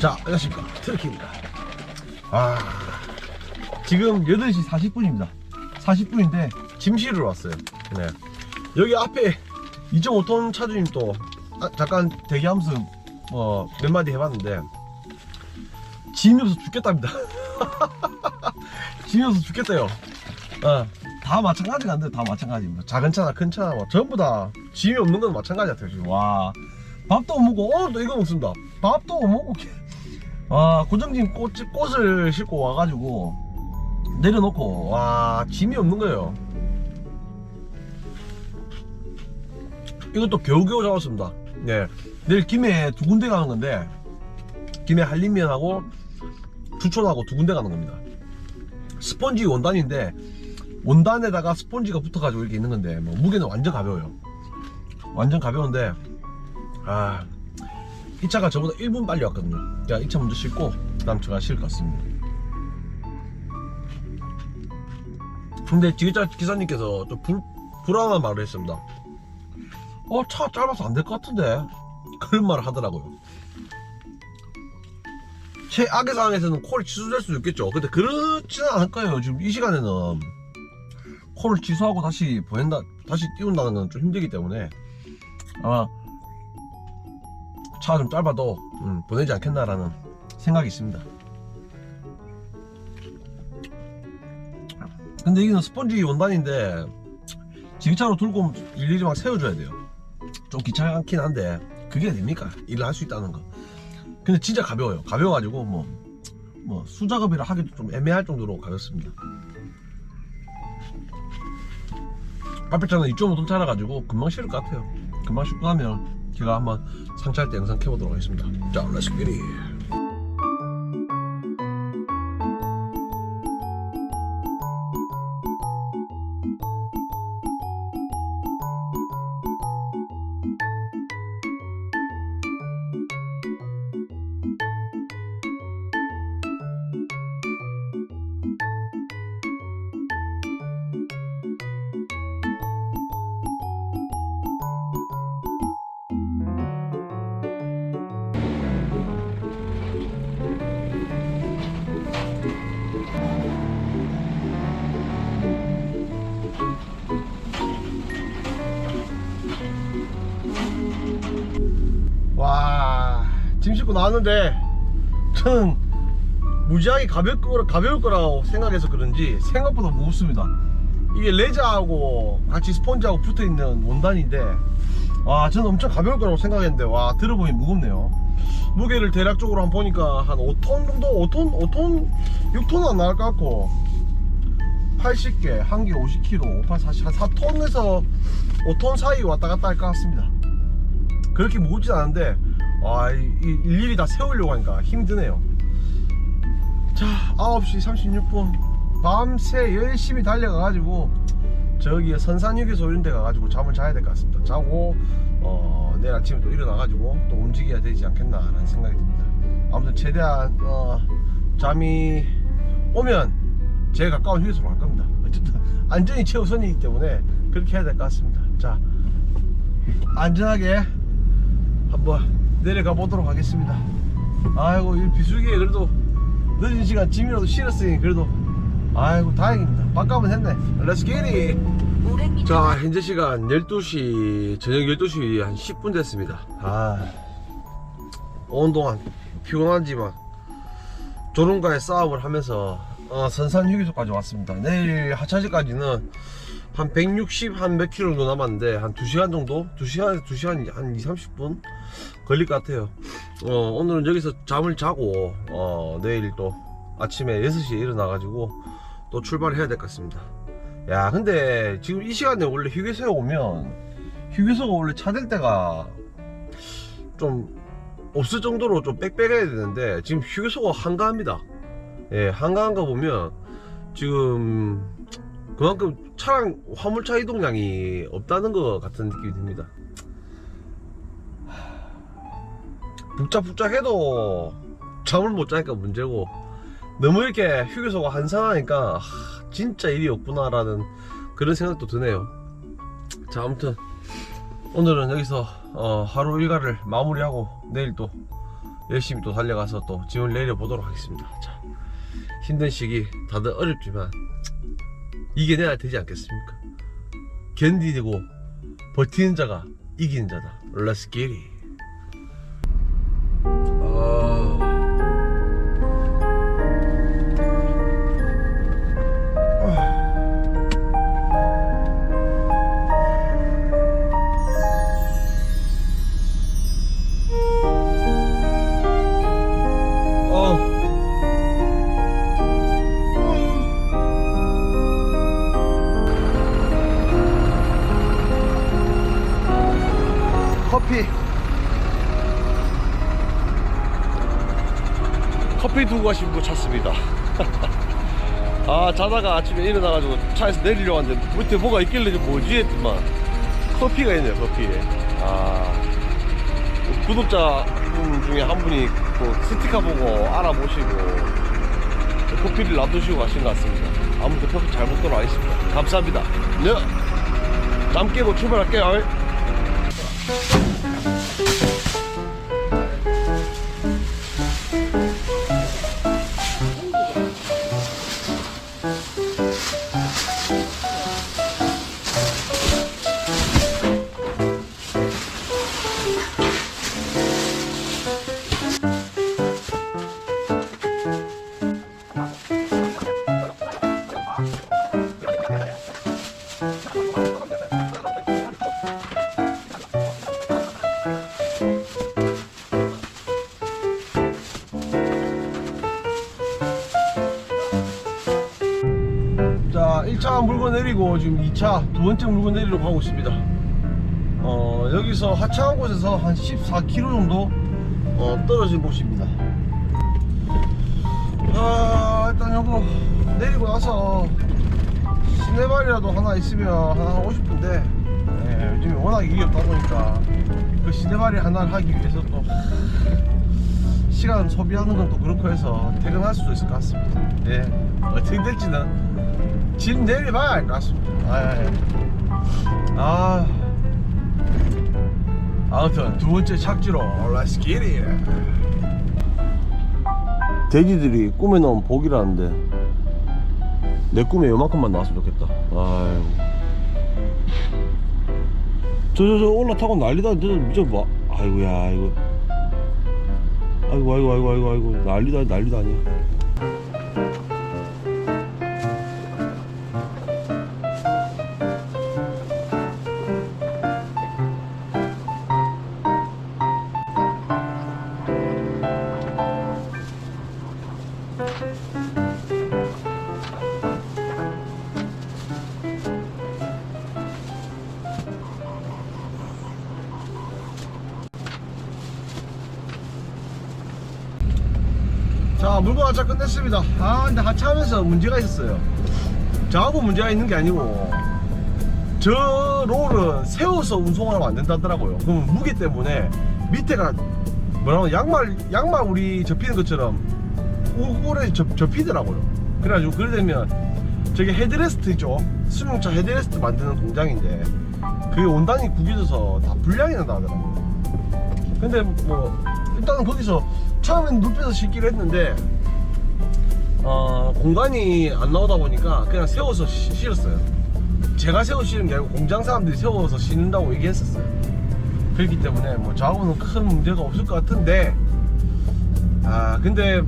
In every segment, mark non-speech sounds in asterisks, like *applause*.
자, 안녕하십니까. 트럭입니다. 아, 지금 8시 40분입니다. 40분인데 짐 실으러 왔어요. 네. 여기 앞에 2.5톤 차주님 또 아, 잠깐 대기하면서 뭐 몇 마디 해봤는데 짐이 없어서 죽겠답니다. *laughs* 짐이 없어서 죽겠대요. 어, 다 마찬가지가 안 돼. 다 마찬가지입니다. 작은 차나 큰 차나 뭐 전부 다 짐이 없는 건 마찬가지 같아요. 지금 와 밥도 못 먹고 오늘도 이거 먹습니다. 밥도 못 먹고 아 고정짐 꽃, 꽃을 싣고 와가지고 내려놓고 와 짐이 없는 거예요. 이것도 겨우겨우 잡았습니다. 네 내일 김해 두 군데 가는 건데 김해 한림면하고 두촌하고 두 군데 가는 겁니다. 스펀지 원단인데 원단에다가 스펀지가 붙어가지고 이렇게 있는 건데 뭐 무게는 완전 가벼워요. 완전 가벼운데 아. 이 차가 저보다 1분 빨리 왔거든요. 자, 이 차 먼저 싣고, 그 다음 제가 싣을 것 같습니다. 근데 지게차 기사님께서 좀 불, 불안한 말을 했습니다. 어, 차 짧아서 안 될 것 같은데. 그런 말을 하더라고요. 최악의 상황에서는 콜 취소될 수도 있겠죠. 근데 그렇지는 않을 거예요. 지금 이 시간에는 콜을 취소하고 다시 보낸다, 다시 띄운다는 건 좀 힘들기 때문에 아마 차가 좀 짧아도 음, 보내지 않겠나라는 생각이 있습니다. 근데 이거는 스펀지 원단인데 지게차로 들고 일일이 막 세워줘야 돼요. 좀 귀찮긴 한데 그게 됩니까? 일을 할 수 있다는 거. 근데 진짜 가벼워요. 가벼워가지고 뭐, 뭐 수작업이라 하기도 좀 애매할 정도로 가볍습니다. 앞에 차는 2.5톤 차라 가지고 금방 실을 것 같아요. 금방 싣고 나면 제가 한번 상차할 때 영상 켜보도록 하겠습니다. 자. 와, 싣고 나왔는데 저는 무지하게 가벼울, 거라, 가벼울 거라고 생각해서 그런지 생각보다 무겁습니다. 이게 레자하고 같이 스펀지하고 붙어 있는 원단인데 와, 저는 엄청 가벼울 거라고 생각했는데 와, 들어보니 무겁네요. 무게를 대략적으로 한번 보니까 한 5톤 정도, 5톤, 5톤, 6톤은 안 나갈 것 같고 80개, 한 개 50kg, 58, 40, 한 4톤에서 5톤 사이 왔다 갔다 할 것 같습니다. 그렇게 무겁진 않은데 이 일일이 다 세우려고 하니까 힘드네요. 자, 9시 36분 밤새 열심히 달려가가지고 저기 선산휴게소 이런 데 가가지고 잠을 자야 될 것 같습니다. 자고 어, 내일 아침에 또 일어나가지고 또 움직여야 되지 않겠나라는 생각이 듭니다. 아무튼 최대한 어, 잠이 오면 제일 가까운 휴게소로 갈 겁니다. 어쨌든 안전이 최우선이기 때문에 그렇게 해야 될 것 같습니다. 자, 안전하게 한번 내려가 보도록 하겠습니다. 아이고 이 비수기에 그래도 늦은 시간 짐이라도 실었으니 그래도 아이고 다행입니다. 밥값은 했네. It. 500m 자 현재 시간 12시 저녁 12시 한 10분 됐습니다. 아 오는 동안 피곤하지만 조롱과의 싸움을 하면서 어, 선산 휴게소까지 왔습니다. 내일 하차지까지는 한 160, 한 몇 킬로 정도 남았는데, 한 2시간 정도? 2시간에서 2시간, 한 2, 30분? 걸릴 것 같아요. 어, 오늘은 여기서 잠을 자고, 어, 내일 또 아침에 6시에 일어나 가지고 또 출발해야 될 것 같습니다. 야, 근데 지금 이 시간에 원래 휴게소에 오면, 휴게소가 원래 차댈 때가 좀 없을 정도로 좀 빽빽해야 되는데, 지금 휴게소가 한가합니다. 예, 한가한 거 보면, 지금 그만큼 차량 화물차 이동량이 없다는 것 같은 느낌이 듭니다. 북적북적해도 잠을 못 자니까 문제고 너무 이렇게 휴게소가 한산하니까 하, 진짜 일이 없구나 라는 그런 생각도 드네요. 자 아무튼 오늘은 여기서 어, 하루 일과를 마무리하고 내일 또 열심히 또 달려가서 또 짐을 내려 보도록 하겠습니다. 자, 힘든 시기 다들 어렵지만 이겨내야 되지 않겠습니까? 견디고 버티는 자가 이기는 자다. It. 아... 어. 커피. 커피 두고 가신 분 찾습니다. *laughs* 아 자다가 아침에 일어나가지고 차에서 내리려고 하는데 밑에 뭐가 있길래 좀 뭐지 했더만. 커피가 있네요 커피 아 구독자 분 중에 한 분이 그 스티커 보고 알아보시고 커피를 놔두시고 가신 것 같습니다. 아무튼 커피 잘 먹도록 하겠습니다. 감사합니다. 네 잠 깨고 출발할게요 1차 물건 내리고 지금 2차 두 번째 물건 내리러 가고 있습니다. 어, 여기서 하차한 곳에서 한 14km 정도 어, 떨어진 곳입니다. 아, 일단 요거 내리고 나서 시내발이라도 하나 있으면 하나 하고 싶은데 예, 요즘에 워낙 일이 없다 보니까 그 시내발이 하나를 하기 위해서 또 시간 소비하는 건 또 그렇고 해서 퇴근할 수도 있을 것 같습니다. 예, 어떻게 될지는 짐 내려봐야 알 것 같습니다. 아, 예. 아, 아무튼 두 번째 착지로 Let's get it. 돼지들이 꿈에 나온 복이라는데 내 꿈에 요만큼만 나왔으면 좋겠다. 아유. 저저 저 올라타고 난리다. 저 미쳐 봐. 아이고야 이거. 아이고 아이고 아이고 아이고 아이고 난리다 난리도 아니야. 자 물건 하차 끝냈습니다. 아 근데 하차하면서 문제가 있었어요. 저하고 문제가 있는 게 아니고 저 롤은 세워서 운송하면 안 된다더라고요. 그럼 무게 때문에 밑에가 뭐라고 양말 양말 우리 접히는 것처럼 오골에 접, 접히더라고요. 그래가지고 그래 되면 저게 헤드레스트 있죠. 수명차 헤드레스트 만드는 공장인데 그게 원단이 구겨져서 다 불량이 난다 하더라고요. 근데 뭐 일단은 거기서 처음엔 눕혀서 싣기로 했는데 어, 공간이 안 나오다 보니까 그냥 세워서 시- 실었어요. 제가 세워 실은 게 아니고 공장 사람들이 세워서 싣는다고 얘기했었어요. 그렇기 때문에 뭐 저하고는 큰 문제가 없을 것 같은데 아 근데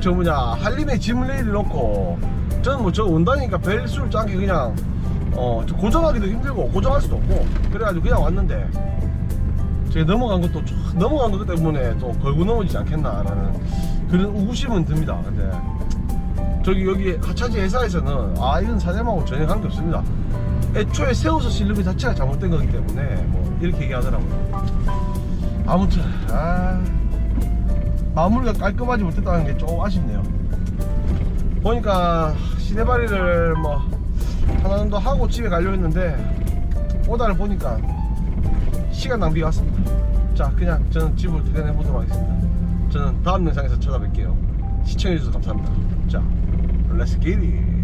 저 뭐냐 한림에 짐을 내려놓고 저는 뭐저 원단이니까 벨수를 짜기 그냥 어 고정하기도 힘들고 고정할 수도 없고 그래가지고 그냥 왔는데 제가 넘어간 것도 쫙 넘어간 것 때문에 또 걸고 넘어지지 않겠나라는 그런 우구심은 듭니다. 근데 저기 여기 하차지 회사에서는 아 이건 사장님하고 전혀 관계 없습니다. 애초에 세워서 실는 것 자체가 잘못된 거기 때문에 뭐 이렇게 얘기하더라고요. 아무튼 아 마무리가 깔끔하지 못했다는 게 조금 아쉽네요. 보니까 시내발이를 뭐 하나 정도 하고 집에 가려고 했는데 오다를 보니까 시간 낭비 같습니다. 자, 그냥 저는 집으로 퇴근해 보도록 하겠습니다. 저는 다음 영상에서 찾아뵐게요. 시청해주셔서 감사합니다. 자, get it.